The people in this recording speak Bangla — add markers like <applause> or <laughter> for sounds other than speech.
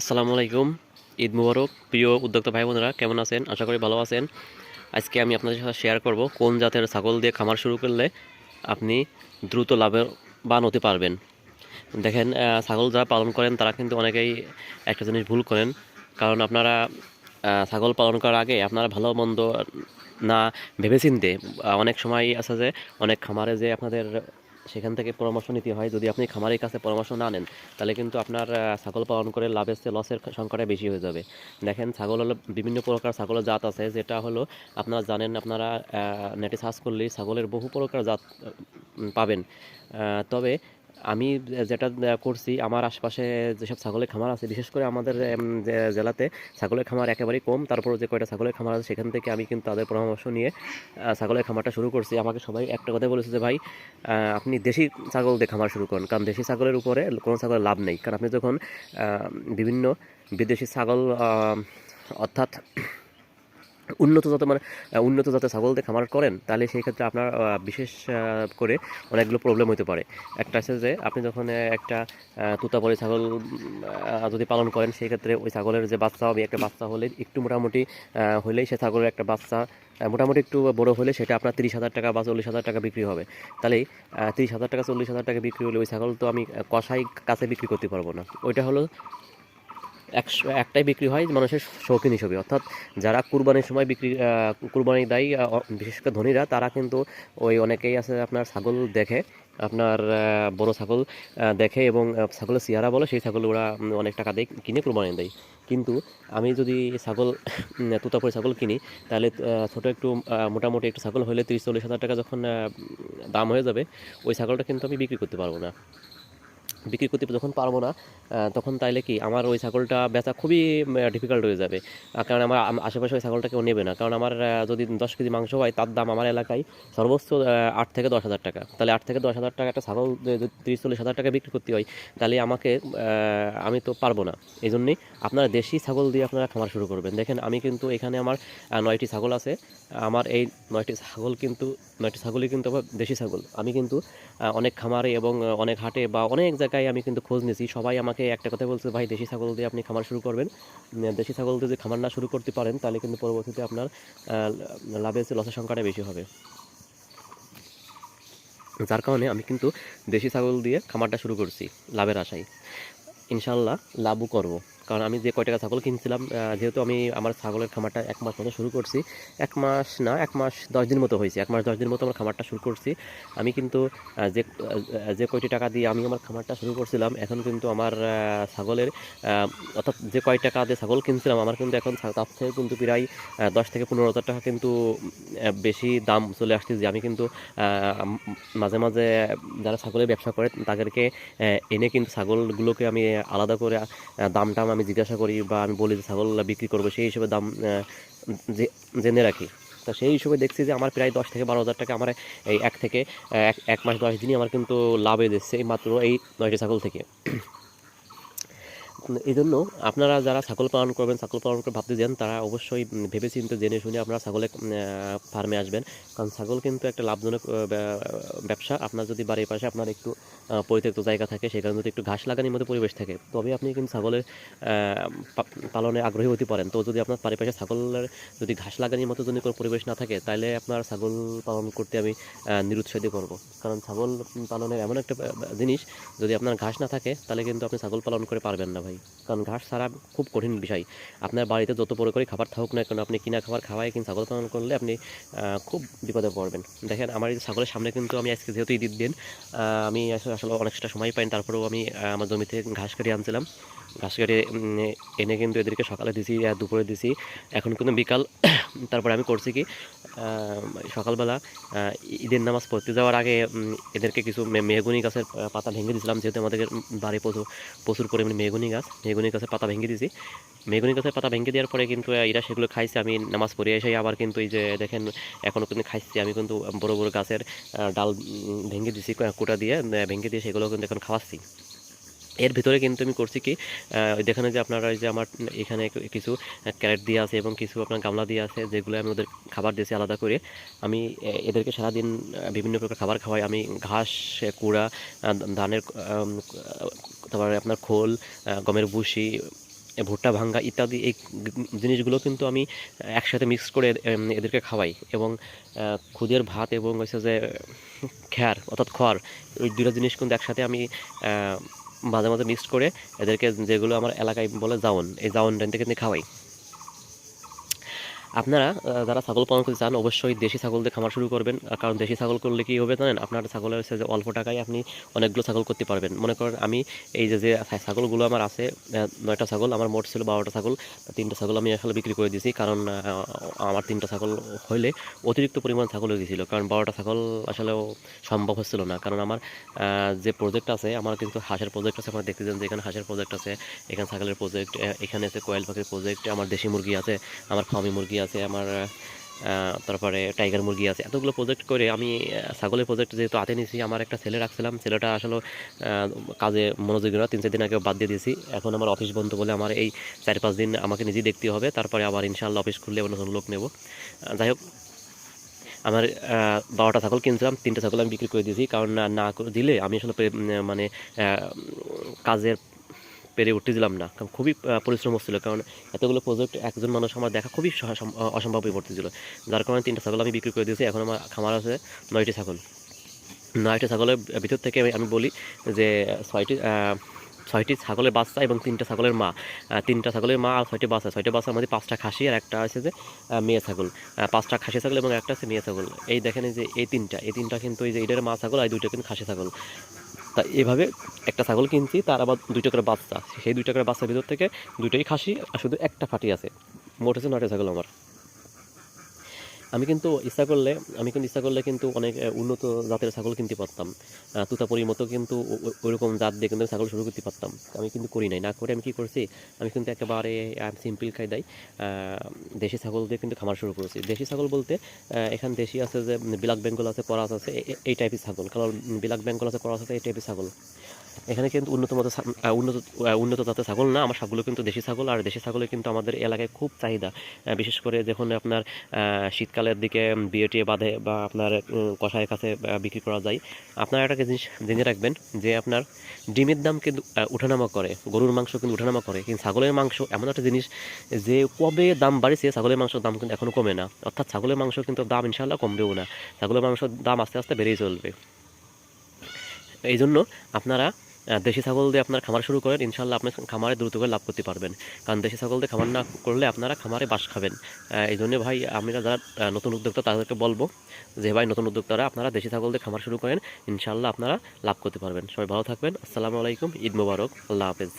আসসালামু আলাইকুম। ঈদ মুবারক। প্রিয় উদ্যোক্তা ভাই বোনেরা, কেমন আছেন? আশা করি ভালো আছেন। আজকে আমি আপনাদের সাথে শেয়ার করব কোন জাতের ছাগল দিয়ে খামার শুরু করলে আপনি দ্রুত লাভবান হতে পারবেন। দেখেন ছাগল যারা পালন করেন, তারা কিন্তু অনেকেই একটা জিনিস ভুল করেন। কারণ আপনারা ছাগল পালন করার আগে আপনারা ভালো মন্দ না ভেবেচিন্তে অনেক সময় আছে যে, অনেক খামারে যে আপনাদের সেখান থেকে পরামর্শ নিতে হয়। যদি আপনি খামারের কাছে পরামর্শ না নেন, তাহলে কিন্তু আপনার ছাগল পালন করে লাভের চেয়ে লসের সংখ্যাটা বেশি হয়ে যাবে। দেখেন, ছাগল হলো বিভিন্ন প্রকার ছাগলের জাত আছে, যেটা হলো আপনারা জানেন, আপনারা নেটে সার্চ করলেই ছাগলের বহু প্রকার জাত পাবেন। তবে আমি যেটা করছি, আমার আশপাশে যেসব ছাগলের খামার আছে, বিশেষ করে আমাদের জেলাতে ছাগলের খামার একেবারেই কম তারপর যে কয়টা ছাগলের খামার আছে, সেখান থেকে আমি কিন্তু তাদের পরামর্শ নিয়ে ছাগলের খামারটা শুরু করছি। আমাকে সবাই একটা কথা বলেছে যে, ভাই আপনি দেশি ছাগল দিয়ে খামার শুরু করুন। কারণ দেশি ছাগলের উপরে কোনো ছাগলের লাভ নেই। কারণ আপনি যখন বিভিন্ন বিদেশি ছাগল অর্থাৎ উন্নত জাতের মানে উন্নত জাতের ছাগল দিয়ে খামার করেন, তাহলে সেই ক্ষেত্রে আপনার বিশেষ করে অনেকগুলো প্রবলেম হতে পারে। একটা আছে যে, আপনি যখন একটা তুতাপরি ছাগল যদি পালন করেন, সেই ক্ষেত্রে ওই ছাগলের যে বাচ্চা হবে, একটা বাচ্চা হলে একটু মোটামুটি হলেই সে ছাগলের একটা বাচ্চা মোটামুটি একটু বড় হলে সেটা আপনার তিরিশ হাজার টাকা বা চল্লিশ হাজার টাকা বিক্রি হবে। তাহলে তিরিশ হাজার টাকা, চল্লিশ হাজার টাকা বিক্রি হলে ওই ছাগল তো আমি কষাই কাছে বিক্রি করতে পারব না। ওইটা হলো একশো একটাই বিক্রি হয় মানুষের শৌখিন হিসেবে। অর্থাৎ যারা কুরবানির সময় বিক্রি কুরবানি দেয় বিশেষ করে ধনীরা, তারা কিন্তু ওই অনেকেই আছে আপনার ছাগল দেখে, আপনার বড় ছাগল দেখে এবং ছাগলের সিয়ারা বলে, সেই ছাগল ওরা অনেক টাকা দিয়ে, কিনে কুরবানি দেয়। কিন্তু আমি যদি ছাগল তোতাপুরি ছাগল কিনি, তাহলে ছোটো একটু মোটামুটি একটু ছাগল হলে তিরিশ, চল্লিশ হাজার টাকা যখন দাম হয়ে যাবে, ওই ছাগলটা কিন্তু আমি বিক্রি করতে পারব না। বিক্রি করতে যখন পারব না তখন তাইলে কি আমার ওই ছাগলটা বেচা খুবই ডিফিকাল্ট হয়ে যাবে। কারণ আমার আশেপাশে ওই ছাগলটা কেউ নেবে না। কারণ আমার যদি দশ কেজি মাংস হয়, তার দাম আমার এলাকায় সর্বোচ্চ আট থেকে দশ হাজার টাকা। তাহলে আট থেকে দশ হাজার টাকা একটা ছাগল যদি তিরিশ, চল্লিশ হাজার টাকা বিক্রি করতে হয়, তাহলে আমাকে আমি তো পারব না। এই জন্যই আপনারা দেশি ছাগল দিয়ে আপনারা খামার শুরু করবেন। দেখেন, আমি কিন্তু এখানে আমার নয়টি ছাগল আছে। আমার এই নয়টি ছাগল কিন্তু, নয়টি ছাগলই কিন্তু দেশি ছাগল। আমি কিন্তু অনেক খামারে এবং অনেক হাটে বা অনেক জায়গায় আমি কিন্তু খোঁজ নিয়েছি। সবাই আমাকে একটা কথা বলছে, ভাই, দেশি ছাগল দিয়ে আপনি খামার শুরু করবেন। দেশি ছাগল দিয়ে যদি খামার না শুরু করতে পারেন, তাহলে কিন্তু পরবর্তীতে আপনার লাভের লসের সংখ্যাটা বেশি হবে। যার কারণে আমি কিন্তু দেশি ছাগল দিয়ে খামারটা শুরু করছি, লাভের আশায়। ইনশাল্লাহ লাভও করব। কারণ আমি যে কয় টাকা ছাগল কিনছিলাম যেহেতু আমি আমার ছাগলের খামারটা এক মাস মতো শুরু করছি। এক মাস না, এক মাস দশ দিন মতো হয়েছে। এক মাস দশ দিন মতো আমার খামারটা শুরু করছি। আমি কিন্তু যে যে কয়টি টাকা দিয়ে আমি আমার খামারটা শুরু করছিলাম, এখন কিন্তু আমার ছাগলের অর্থাৎ যে কয় টাকা দিয়ে ছাগল কিনছিলাম, আমার কিন্তু এখন তার থেকে কিন্তু প্রায় দশ থেকে পনেরো হাজার টাকা কিন্তু বেশি দাম চলে আসছে যে আমি কিন্তু মাঝে মাঝে যারা ছাগলের ব্যবসা করে তাদেরকে এনে কিন্তু ছাগলগুলোকে আমি আলাদা করে দাম টাম আমি জিজ্ঞাসা করি বা আমি বলি যে ছাগল বিক্রি করব, সেই হিসেবে দাম জেনে রাখি। তা সেই হিসেবে দেখছি যে আমার প্রায় দশ থেকে বারো হাজার টাকা আমার এই এক থেকে এক এক মাস দশ দিনই আমার কিন্তু লাভে দিচ্ছে, এই মাত্র এই নয়টি ছাগল থেকে। এই জন্য আপনারা যারা ছাগল পালন করবেন ছাগল পালন করে ভাবতে যান তারা অবশ্যই উম, ভেবেচিন্তে জেনে শুনে আপনারা ছাগলের ফার্মে আসবেন। কারণ ছাগল কিন্তু একটা লাভজনক ব্যবসা। আপনার যদি বাড়ির পাশে আপনার একটু পরিত্যক্ত জায়গা থাকে সেখানে যদি একটু ঘাস লাগানোর মতো পরিবেশ থাকে তবে আপনি কিন্তু ছাগলের পালনে আগ্রহী হতে পারেন। তো যদি আপনার পাশে ছাগলের যদি ঘাস লাগানোর মতো যদি কোনো পরিবেশ না থাকে তাহলে আপনার ছাগল পালন করতে আমি নিরুৎসাহিত করব। কারণ ছাগল পালনের এমন একটা জিনিস যদি আপনার ঘাস না থাকে তাহলে কিন্তু আপনি ছাগল পালন করে পারবেন না ভাই। কারণ ঘাস ছাড়া খুব কঠিন বিষয়। আপনার বাড়িতে যত বড় করে খাবার থাকুক না কেন, আপনি কিনা খাবার খাওয়াই কিন্তু ছাগল পালন করলে আপনি খুব বিপদে পড়বেন। দেখেন, আমার এই ছাগলের সামনে কিন্তু আমি আজকে যেহেতু ঈদের দিন আমি আসলে আসলে অনেকটা সময় পাইনি তারপরেও আমি আমার জমিতে ঘাস কাটিয়ে আনছিলাম। ঘাস কেটে এনে কিন্তু এদেরকে সকালে দিছি, আর দুপুরে দিছি। এখন কিন্তু বিকাল, <coughs> তারপরে আমি করছি কি সকালবেলা ঈদের নামাজ পড়তে যাওয়ার আগে এদেরকে কিছু মেহগুনি গাছের পাতা ভেঙে দিয়েছিলাম যেহেতু আমাদের বাড়ি প্রচুর প্রচুর পরিমাণে মেহগুনি গাছ, মেহগুনি গাছের পাতা ভেঙে দিয়েছি মেহগুনি গাছের পাতা ভেঙে দেওয়ার পরে কিন্তু এরা সেগুলো খাইছে, আমি নামাজ পড়ে এসে আবার কিন্তু এই যে দেখেন এখনও কিন্তু খাইছি, আমি কিন্তু বড় বড় গাছের ডাল ভেঙে দিয়েছি কোটা দিয়ে ভেঙে দিয়ে সেগুলো কিন্তু এখন খাওয়াচ্ছি। এর ভিতরে কিন্তু আমি করছি কি দেখেন যে আপনারা যে আমার এখানে কিছু ক্যারেট দিয়ে আছে এবং কিছু আপনার গামলা দিয়ে আছে, যেগুলো আমি ওদের খাবার দিয়েছি আলাদা করে। আমি এদেরকে সারাদিন বিভিন্ন প্রকার খাবার খাওয়াই। আমি ঘাস কুড়া ধানের তারপরে আপনার খোল গমের ভুসি ভুট্টা ভাঙ্গা ইত্যাদি, এই জিনিসগুলো কিন্তু আমি একসাথে মিক্স করে এদেরকে খাওয়াই। এবং খুদের ভাত এবং হচ্ছে যে, খ্যার, অর্থাৎ খড় ওই দুটো জিনিস কিন্তু একসাথে আমি মাঝে মাঝে মিক্সড করে এদেরকে যেগুলো আমার এলাকায় বলে জাউন, এই জাউন থেকে কিন্তু খাওয়াই। আপনারা যারা ছাগল পালন করতে চান, অবশ্যই দেশি ছাগল দিয়ে খামার শুরু করবেন। কারণ দেশি ছাগল করলে কি হবে জানেন? আপনার ছাগলের হচ্ছে যে অল্প টাকায় আপনি অনেকগুলো ছাগল করতে পারবেন। মনে করেন আমি এই যে যে ছাগলগুলো আমার আছে নয়টা ছাগল, আমার মোট ছিল বারোটা ছাগল। তিনটা ছাগল আমি আসলে বিক্রি করে দিয়েছি। কারণ আমার তিনটা ছাগল হইলে অতিরিক্ত পরিমাণ ছাগল হয়ে গেছিল। কারণ বারোটা ছাগল আসলে সম্ভব হচ্ছিল না। কারণ আমার যে প্রজেক্ট আছে, আমার কিন্তু হাঁসের প্রজেক্ট আছে। আপনারা দেখতেছেন যে এখানে হাঁসের প্রজেক্ট আছে, এখানে ছাগলের প্রজেক্ট এখানে আছে কয়েল পাখির প্রজেক্ট আমার দেশি মুরগি আছে, আমার ফার্মি মুরগি আছে, আমার তারপরে টাইগার মুরগি আছে। এতগুলো প্রজেক্ট করে আমি ছাগলের প্রজেক্ট যেহেতু হাতে নিয়েছি, আমার একটা ছেলে রাখছিলাম। ছেলেটা আসলে কাজে মনোযোগী না, তিন, চার দিন আগে বাদ দিয়ে দিয়েছি। এখন আমার অফিস বন্ধ বলে আমার এই চার, পাঁচ দিন আমাকে নিজেই দেখতে হবে। তারপরে আবার ইনশাল্লাহ অফিস খুললে নতুন লোক নেব। যাই হোক, আমার বারোটা ছাগল কিনছিলাম, তিনটা ছাগল আমি বিক্রি করে দিয়েছি। কারণ না দিলে আমি আসলে মানে কাজের পেরে উঠতে দিলাম না। কারণ খুবই পরিশ্রম হচ্ছিল। কারণ এতগুলো প্রজেক্ট একজন মানুষ আমার দেখা খুবই অসম্ভব হয়ে পড়তেছিল। যার কারণে তিনটা ছাগল আমি বিক্রি করে দিয়েছি। এখন আমার খামার আছে নয়টি ছাগল। নয়টি ছাগলের ভিতর থেকে আমি- বলি যে, ছয়টি ছয়টি ছাগলের বাচ্চা এবং তিনটা ছাগলের মা। তিনটা ছাগলের মা আর ছয়টি বাচ্চা। ছয়টি বাচ্চার মধ্যে পাঁচটা খাসি আর একটা আছে যে মেয়ে ছাগল। পাঁচটা খাসি ছাগল এবং একটা আছে মেয়ে ছাগল। এই দেখেন যে, এই তিনটা। এই তিনটা কিন্তু এই যে, এটার মা ছাগল আর দুইটা কিন্তু খাসি ছাগল। তা এভাবে একটা ছাগল কিনছি, তার আবার দুই টাকার বাচ্চা। সেই দুই টাকার বাচ্চার ভিতর থেকে দুইটাই খাসি আর শুধু একটা ফাটি আছে। মোট হচ্ছে নয়টা ছাগল আমার। আমি কিন্তু ইচ্ছা করলে, আমি কিন্তু ইচ্ছা করলে কিন্তু অনেক উন্নত জাতের ছাগল কিনতে পারতাম। তুতাপুরির মতো কিন্তু ওইরকম জাত দিয়ে কিন্তু ছাগল শুরু করতে পারতাম। আমি কিন্তু করি নাই। না করে আমি কি করছি, আমি কিন্তু একেবারে সিম্পল খাইদাই দেশি ছাগল দিয়ে কিন্তু খামার শুরু করেছি। দেশি ছাগল বলতে এখানে দেশি আছে যে বিলাক বেঙ্গল আছে, করাস আছে এই টাইপের ছাগল। কারণ বিলাক বেঙ্গল আছে, করাস আছে, এই টাইপের ছাগল। এখানে কিন্তু উন্নত মতো উন্নত উন্নত জাতের ছাগল না আমার সবগুলো কিন্তু দেশি ছাগল আর দেশি ছাগলের কিন্তু আমাদের এলাকায় খুব চাহিদা। বিশেষ করে যখন আপনার শীতকালের দিকে বিয়ে টিয়ে বাঁধে বা আপনার উম, কষায়ের কাছে বিক্রি করা যায় আপনারা একটা জিনিস জেনে রাখবেন যে আপনার ডিমের দাম কিন্তু উঠানামা করে গরুর মাংস কিন্তু উঠানামা করে কিন্তু ছাগলের মাংস এমন একটা জিনিস যে কবে দাম বাড়িছে ছাগলের মাংসের দাম কিন্তু এখনও কমে না। অর্থাৎ ছাগলের মাংস কিন্তু দাম ইনশাল্লাহ কমবেও না। ছাগলের মাংসের দাম আস্তে আস্তে বেড়েই চলবে। এই জন্য আপনারা দেশি ছাগল দিয়ে আপনার খামার শুরু করেন ইনশাল্লাহ আপনার খামারে দ্রুত করে লাভ করতে পারবেন। কারণ দেশি ছাগল দিয়ে খামার না করলে আপনারা খামারে বাস খাবেন। এই জন্য ভাই, আমরা যারা নতুন উদ্যোক্তা তাদেরকে বলব যে ভাই, নতুন উদ্যোক্তারা আপনারা দেশি ছাগল দিয়ে খামার শুরু করেন ইনশাল্লাহ আপনারা লাভ করতে পারবেন। সবাই ভালো থাকবেন। আসসালামু আলাইকুম। ঈদ মুবারক। আল্লাহ হাফেজ।